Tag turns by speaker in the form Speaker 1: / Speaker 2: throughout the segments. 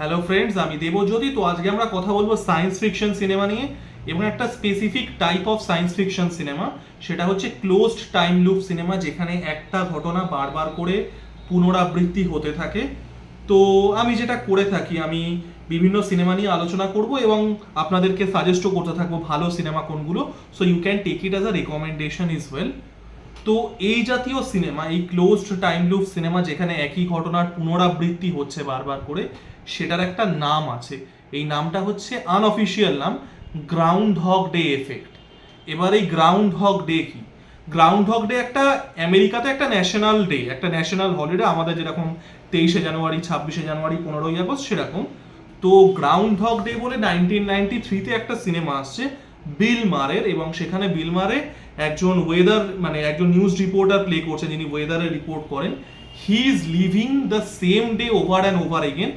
Speaker 1: Hello friends আমি দেবজ্যোতি। তো আজকে আমরা কথা বলব সায়েন্স ফিকশন সিনেমা নিয়ে এবং একটা specific type of science fiction cinema সেটা হচ্ছে ক্লোজড টাইম লুপ সিনেমা যেখানে একটা ঘটনা বারবার করে পুনরাবৃত্তি হতে থাকে। তো আমি যেটা করে থাকি, আমি বিভিন্ন সিনেমা নিয়ে আলোচনা করব এবং আপনাদেরকে সাজেস্টও করতে থাকব ভালো সিনেমা কোনগুলো। So you can take it as a recommendation as well তো এই জাতীয় সিনেমা এই ক্লোজড টাইম লুপ সিনেমা যেখানে একই ঘটনার পুনরাবৃত্তি হচ্ছে বারবার করে সেটার একটা নাম আছে। এই নামটা হচ্ছে আনঅফিসিয়াল নাম গ্রাউন্ড হক ডে এফেক্ট এবার এই গ্রাউন্ড হক ডে কি? গ্রাউন্ড হক ডে একটা আমেরিকাতে একটা ন্যাশনাল ডে একটা ন্যাশনাল হলিডে আমাদের যেরকম তেইশে জানুয়ারি, ছাব্বিশে জানুয়ারি, পনেরোই আগস্ট সেরকম। তো গ্রাউন্ড হক ডে বলে নাইনটিন নাইনটি থ্রিতে একটা সিনেমা আসছে বিল মারের এবং সেখানে বিল মারে একজন ওয়েদার মানে একজন নিউজ রিপোর্টার প্লে করছে, যিনি ওয়েদারে রিপোর্ট করেন। He is living the same day over and over again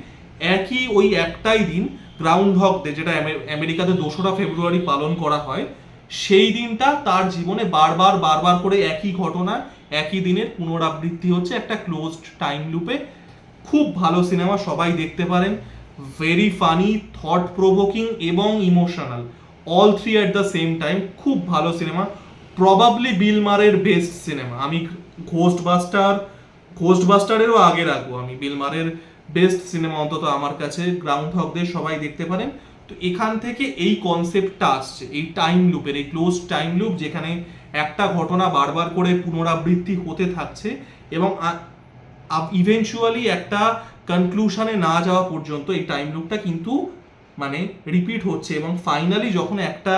Speaker 1: একই ওই একটাই দিন গ্রাউন্ড হক ডে যেটা আমেরিকাতে দোসরা ফেব্রুয়ারি পালন করা হয়, সেই দিনটা তার জীবনে বারবার বারবার করে একই ঘটনা, একই দিনের পুনরাবৃত্তি হচ্ছে একটা ক্লোজড টাইম লুপে খুব ভালো সিনেমা, সবাই দেখতে পারেন। ভেরি ফানি থট প্রভোকিং এবং emotional all three at the same time খুব ভালো সিনেমা। প্রবাবলি বিলমারের বেস্ট সিনেমা। আমি ঘোস্ট বাস্টার ঘোস্ট বাস্টারেরও আগে রাখব। আমি বিল মারের বেস্ট সিনেমা অন্তত আমার কাছে গ্রাউন্ড হকদের সবাই দেখতে পারেন। তো এখান থেকে এই কনসেপ্টটা আসছে, এই টাইম লুপের এই ক্লোজ টাইম লুপ যেখানে একটা ঘটনা বারবার করে পুনরাবৃত্তি হতে থাকছে এবং ইভেনচুয়ালি একটা কনক্লুশনে না যাওয়া পর্যন্ত এই টাইম লুপটা কিন্তু মানে রিপিট হচ্ছে এবং ফাইনালি যখন একটা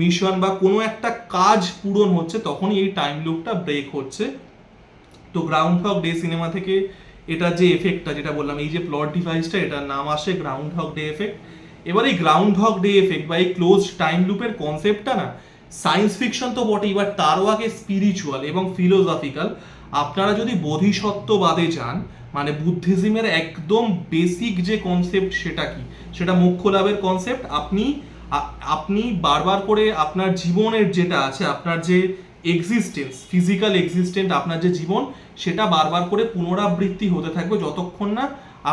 Speaker 1: মিশন বা কোনো একটা কাজ পূরণ হচ্ছে, তখনই এই টাইম লুপটা ব্রেক হচ্ছে। তো গ্রাউন্ড হক ডে সিনেমা থেকে এটা যে এফেক্টটা যেটা বললাম, এই যে প্লট ডিভাইসটা এটার নাম আসে গ্রাউন্ড হক ডে এফেক্ট এবার এই গ্রাউন্ড হক ডে এফেক্ট বা এই ক্লোজ টাইম লুপের কনসেপ্টটা না সায়েন্স ফিকশন তো বটেই এবার তারও আগে স্পিরিচুয়াল এবং ফিলোসফিক্যাল আপনারা যদি বোধিসত্ত্ববাদে যান মানে বুদ্ধিজমের একদম বেসিক যে কনসেপ্ট সেটা কি? সেটা মোক্ষ লাভের কনসেপ্ট আপনি আপনি বারবার করে আপনার জীবনের যেটা আছে, আপনার যে এক্সিস্টেন্স ফিজিক্যাল এক্সিস্টেন্ট আপনার যে জীবন, সেটা বারবার করে পুনরাবৃত্তি হতে থাকবে যতক্ষণ না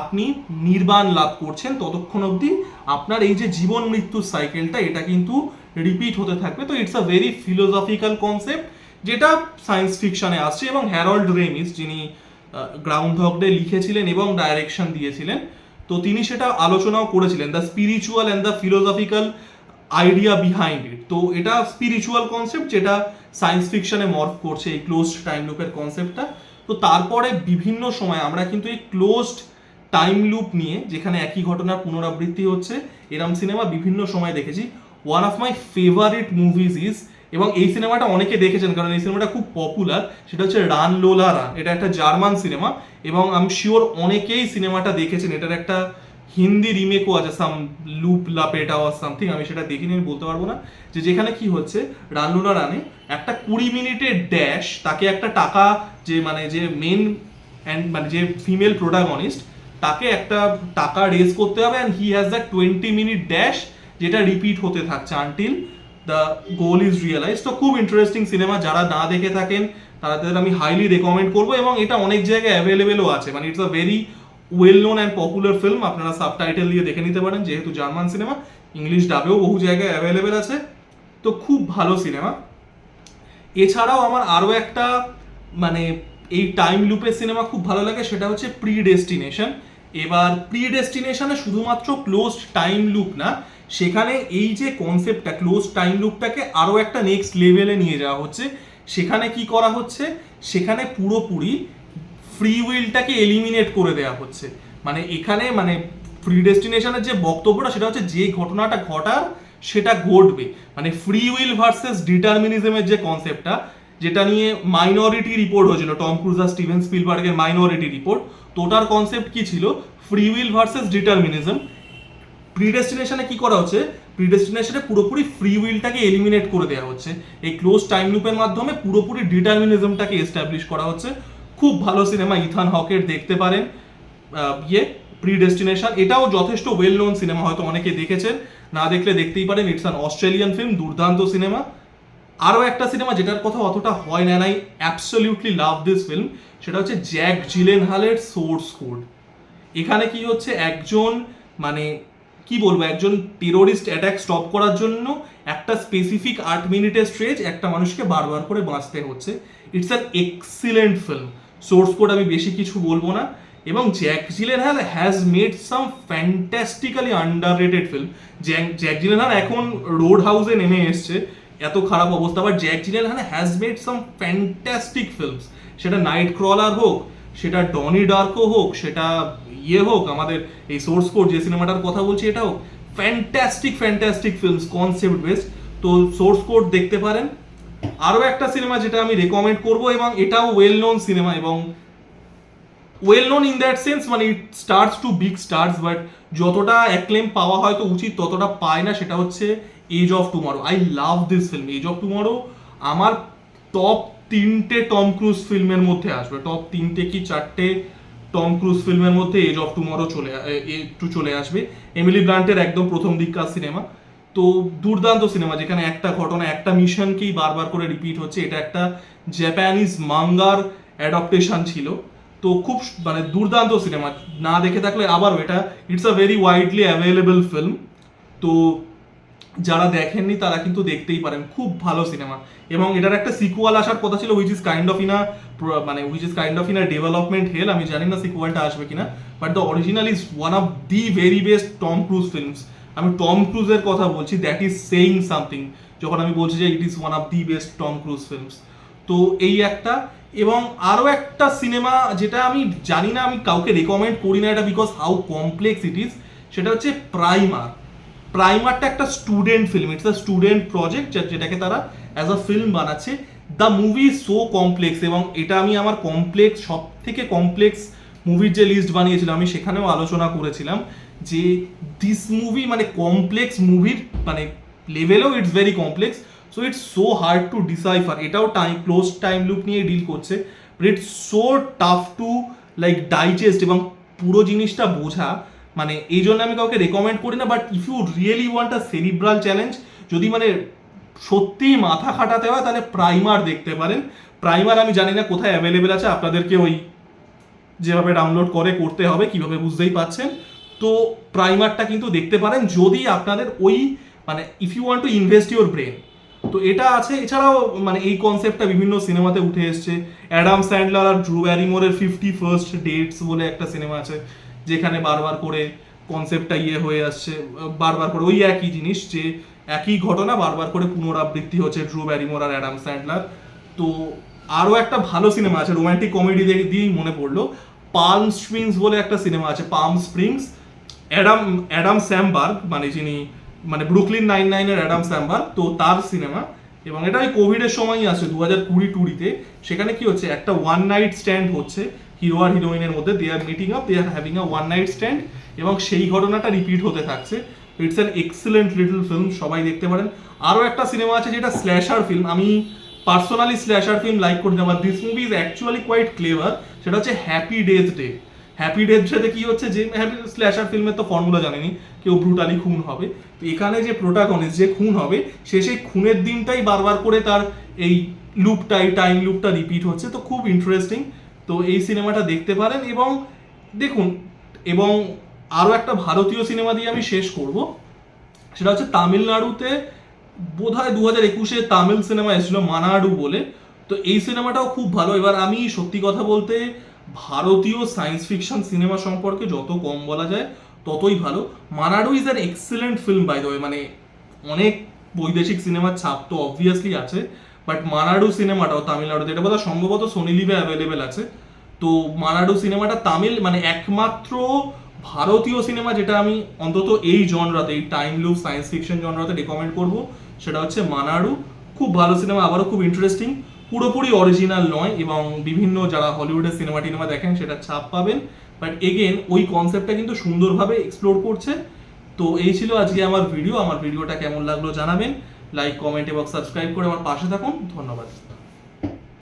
Speaker 1: আপনি নির্বাণ লাভ করছেন, ততক্ষণ অবধি আপনার এই যে জীবন মৃত্যুর সাইকেলটা এটা কিন্তু রিপিট হতে থাকবে। তো it's a very philosophical concept যেটা সায়েন্স ফিকশনে আসছে এবং হ্যারল্ড রেমিস যিনি গ্রাউন্ড হক ডে লিখেছিলেন এবং ডাইরেকশন দিয়েছিলেন, তো তিনি সেটা আলোচনাও করেছিলেন। The spiritual and the philosophical idea behind it তো এটা স্পিরিচুয়াল কনসেপ্ট যেটা সায়েন্স ফিকশনে মর্ফ করছে এই ক্লোজড টাইম লুপের কনসেপ্টটা তো তারপরে বিভিন্ন সময় আমরা কিন্তু এই ক্লোজড টাইম লুপ নিয়ে যেখানে একই ঘটনার পুনরাবৃত্তি হচ্ছে, এরম সিনেমা বিভিন্ন সময় দেখেছি। One of my favourite movies is এবং এই সিনেমাটা অনেকে দেখেছেন, কারণ এই সিনেমাটা খুব পপুলার সেটা হচ্ছে রান লোলা রান এটা একটা জার্মান সিনেমা এবং আমি শিওর অনেকেই সিনেমাটা দেখেছেন, এটার একটা হিন্দি রিমেকও আছে some loop Lapeta or something আমি সেটা দেখিনি, আমি বলতে পারব না। যে যেখানে কি হচ্ছে রানলোলা রানে একটা কুড়ি মিনিটের ড্যাশ তাকে একটা টাকা যে মানে যে মেন অ্যান্ড মানে যে ফিমেল প্রোটাগনিস্ট তাকে একটা টাকা রেজ করতে হবে and he has the twenty minute dash যেটা রিপিট হতে থাকছে until the goal is realise তো খুব ইন্টারেস্টিং সিনেমা যারা না দেখে থাকেন তারা তাদের আমি হাইলি রেকমেন্ড করব এবং এটা অনেক জায়গায় অ্যাভেলেবেলও আছে। মানে it's a very well known and popular film আপনারা সাবটাইটেল দিয়ে দেখে নিতে পারেন, যেহেতু জার্মান সিনেমা ইংলিশ ডাবেও বহু জায়গায় অ্যাভেলেবেল আছে, তো খুব ভালো সিনেমা এছাড়াও আমার আরও একটা মানে এই টাইম লুপের সিনেমা খুব ভালো লাগে, সেটা হচ্ছে প্রি ডেস্টিনেশন এবার প্রি ডেস্টিনেশনে শুধুমাত্র ক্লোজ টাইম লুপ না, সেখানে এই যে কনসেপ্টটা ক্লোজ টাইম লুপটাকে আরও একটা নেক্সট লেভেলে নিয়ে যাওয়া হচ্ছে। সেখানে কি করা হচ্ছে? সেখানে পুরোপুরি ফ্রি উইলটাকে এলিমিনেট করে দেওয়া হচ্ছে। মানে এখানে মানে ফ্রি ডেস্টিনেশনের যে বক্তব্যটা, সেটা হচ্ছে যে ঘটনাটা ঘটার, সেটা ঘটবে। মানে ফ্রি উইল ভার্সেস ডিটারমিনিজমের যে কনসেপ্টটা যেটা নিয়ে মাইনরিটি রিপোর্ট হয়েছিল টম ক্রুজ আর স্টিভেন স্পিলবার্গের মাইনরিটি রিপোর্ট তো ওটার কনসেপ্ট কি ছিল? ফ্রি উইল ভার্সেস ডিটারমিনিজম প্রিডেস্টিনেশনে কি করা হচ্ছে? প্রিডেস্টিনেশনে পুরোপুরি ফ্রি উইলটাকে এলিমিনেট করে দেওয়া হচ্ছে। এই ক্লোজ টাইম লুপের মাধ্যমে পুরোপুরি ডিটারমিনিজমটাকে এস্টাবলিশ করা হচ্ছে। খুব ভালো সিনেমা ইথান হকের দেখতে পারেন। ইয়ে প্রিডেস্টিনেশন এটাও যথেষ্ট ওয়েল নোন সিনেমা, হয়তো অনেকে দেখেছেন। না দেখলে দেখতেই পারেন ইটস অ্যান অস্ট্রেলিয়ান ফিল্ম দুর্দান্ত সিনেমা। আরও একটা সিনেমা যেটার কথা অতটা হয় না নাই অ্যাবসলিউটলি লাভ দিস ফিল্ম সেটা হচ্ছে জ্যাক জিলেন হালের সোর্স কোড এখানে কি হচ্ছে, একজন মানে কি বলব, একজন টেরোরিস্ট অ্যাটাক স্টপ করার জন্য একটা স্পেসিফিক আট মিনিটের স্ট্রেচ একটা মানুষকে বারবার করে বাঁচতে হচ্ছে। It's an excellent film source code আমি বেশি কিছু বলব না। এবং Jack Gyllenhaal has made some fantastically underrated film Jack Jack Gyllenhaal এখন রোড হাউসে নেমে এসছে, এত খারাপ অবস্থা। But Jack Gyllenhaal has made some fantastic films সেটা নাইট ক্রলার হোক, সেটা ডনি ডার্কো হোক, সেটা ইয়ে হোক, আমাদের এই সোর্স কোড যে সিনেমাটার কথা বলছি এটা হোক। Fantastic fantastic films concept based তো সোর্স কোড দেখতে পারেন। আরও একটা সিনেমা যেটা আমি রেকমেন্ড করব এবং এটাও ওয়েল নোন সিনেমা এবং well known in that sense মানে it starts two big stars but যতটা অ্যাক্লেম পাওয়া হয়তো উচিত, ততটা পায় না, সেটা হচ্ছে edge of tomorrow I love this film edge of tomorrow আমার টপ তিনটে টম ক্রুজ ফিল্মের মধ্যে আসবে। টপ তিনটে কি চারটে টম ক্রুজ ফিল্মের মধ্যে এজ অফ টুমরো চলে একটু চলে আসবে। এমিলি ব্রান্টের একদম প্রথম দিককার সিনেমা তো দুর্দান্ত সিনেমা, যেখানে একটা ঘটনা, একটা মিশনকেই বারবার করে রিপিট হচ্ছে, এটা একটা জাপানিজ মাঙ্গার অ্যাডাপ্টেশন ছিল। তো খুব মানে দুর্দান্ত সিনেমা, না দেখে থাকলে আবারও এটা it's a very widely available film তো যারা দেখেননি, তারা কিন্তু দেখতেই পারেন, খুব ভালো সিনেমা। এবং এটার একটা সিকুয়াল আসার কথা ছিল which is kind of in a মানে which is kind of in a development hell আমি জানি না সিকুয়ালটা আসবে কিনা but the original is one of the very best Tom Cruise films আমি টম ক্রুজের কথা বলছি দ্যাট ইজ সেইং সামথিং যখন আমি বলছি যে it is one of the best Tom Cruise films তো এই একটা, এবং আরও একটা সিনেমা যেটা আমি জানি না, আমি কাউকে রেকমেন্ড করি না এটা because how complex it is সেটা হচ্ছে প্রাইমার প্রাইমারটা একটা student film it's a student project যেটাকে তারা অ্যাজ আ ফিল্ম বানাচ্ছে। দ্য মুভি সো কমপ্লেক্স এবং এটা আমি আমার কমপ্লেক্স সব থেকে কমপ্লেক্স মুভির যে লিস্ট বানিয়েছিলাম, আমি সেখানেও আলোচনা করেছিলাম। যে দিস মুভি মানে কমপ্লেক্স মুভির মানে লেভেলেও it's very complex so it's so hard to decipher এটাও টাইম ক্লোজ টাইম লুপ নিয়ে ডিল করছে but it's so tough to like digest এবং পুরো জিনিসটা বোঝা। মানে এই জন্য আমি কাউকে রেকমেন্ড করি না but if you really want a cerebral challenge যদি মানে সত্যিই মাথা খাটাতে হয়, তাহলে প্রাইমার দেখতে পারেন। প্রাইমার আমি জানি না কোথায় অ্যাভেলেবেল আছে, আপনাদেরকে ওই যেভাবে ডাউনলোড করে, করতে হবে, কীভাবে বুঝতেই পাচ্ছেন তো প্রাইমারটা কিন্তু দেখতে পারেন যদি আপনাদের ওই মানে if you want to invest your brain তো এটা আছে। এছাড়াও মানে এই কনসেপ্টটা বিভিন্ন সিনেমাতে উঠে এসছে। অ্যাডাম স্যান্ডলার আর ড্রু ব্যারিমোরের ফিফটি ফার্স্ট ডেটস বলে একটা সিনেমা আছে, যেখানে বারবার করে কনসেপ্টটা ইয়ে হয়ে আসছে, বারবার করে ওই একই জিনিস, যে একই ঘটনা বারবার করে পুনরাবৃত্তি হচ্ছে ড্রু ব্যারিমোর আর অ্যাডাম স্যান্ডলার তো আরও একটা ভালো সিনেমা আছে রোমান্টিক কমেডি দিয়েই মনে পড়ল। পালম স্প্রিংস বলে একটা সিনেমা আছে Palm Springs Adam Adam Samberg মানে যিনি মানে ব্রুকলিন নাইন নাইনের অ্যাডাম স্যামবার্গ, তো তার সিনেমা। এবং এটা ওই কোভিডের সময়ই আছে দু হাজার কুড়ি টুড়িতে সেখানে কি হচ্ছে, একটা ওয়ান নাইট স্ট্যান্ড হচ্ছে হিরো আর হিরোইনের মধ্যে। They are meeting up they are having a one night stand এবং সেই ঘটনাটা রিপিট হতে থাকছে। It's an excellent little film সবাই দেখতে পারেন। আরও একটা সিনেমা আছে যেটা স্ল্যাশার ফিল্ম আমি পার্সোনালি স্ল্যাশার ফিল্ম লাইক করি না but this movie is actually quite clever সেটা হচ্ছে happy days day happy death ডেতে কি হচ্ছে? যে হ্যাপি স্ল্যাশার ফিল্মের তো ফর্মুলা জানেনি, কেউ ব্রুটালি খুন হবে। তো এখানে যে প্রোটাগনিস্ট যে খুন হবে, সে সেই খুনের দিনটাই বারবার করে তার এই লুপটাই টাইম লুপটা রিপিট হচ্ছে। তো খুব ইন্টারেস্টিং তো এই সিনেমাটা দেখতে পারেন এবং দেখুন, এবং আরও একটা ভারতীয় সিনেমা দিয়ে আমি শেষ করব। সেটা হচ্ছে তামিলনাড়ুতে বোধ হয় দু হাজার একুশে তামিল সিনেমা এসেছিল মানাডু বলে। তো এই সিনেমাটাও খুব ভালো। এবার আমি সত্যি কথা বলতে ভারতীয় সায়েন্স ফিকশন সিনেমা সম্পর্কে যত কম বলা যায়, ততই ভালো। Maanaadu is an excellent film by the মানে অনেক বৈদেশিক সিনেমার ছাপ তো অবভিয়াসলি আছে বাট মানাডু সিনেমাটাও তামিলনাড়ুতে, এটা বোধহয় সম্ভবত সোনি লিভে অ্যাভেলেবেল আছে। তো মানাডু সিনেমাটা তামিল মানে একমাত্র ভারতীয় সিনেমা যেটা আমি অন্তত এই জনরাতে এই টাইম লুপ সায়েন্স ফিকশন জনরাতে রেকমেন্ড করব, সেটা হচ্ছে মানাডু খুব ভালো সিনেমা আবারও খুব ইন্টারেস্টিং পুরোপুরি অরিজিনাল নয় এবং বিভিন্ন যারা হলিউডের সিনেমা টিনেমা দেখেন সেটা ছাপ পাবেন। বাট এগেন ওই কনসেপ্টটা কিন্তু সুন্দরভাবে এক্সপ্লোর করছে। তো এই ছিল আজকে আমার ভিডিও আমার ভিডিওটা কেমন লাগল জানাবেন। লাইক কমেন্ট এবং সাবস্ক্রাইব করে আমার পাশে থাকুন। ধন্যবাদ।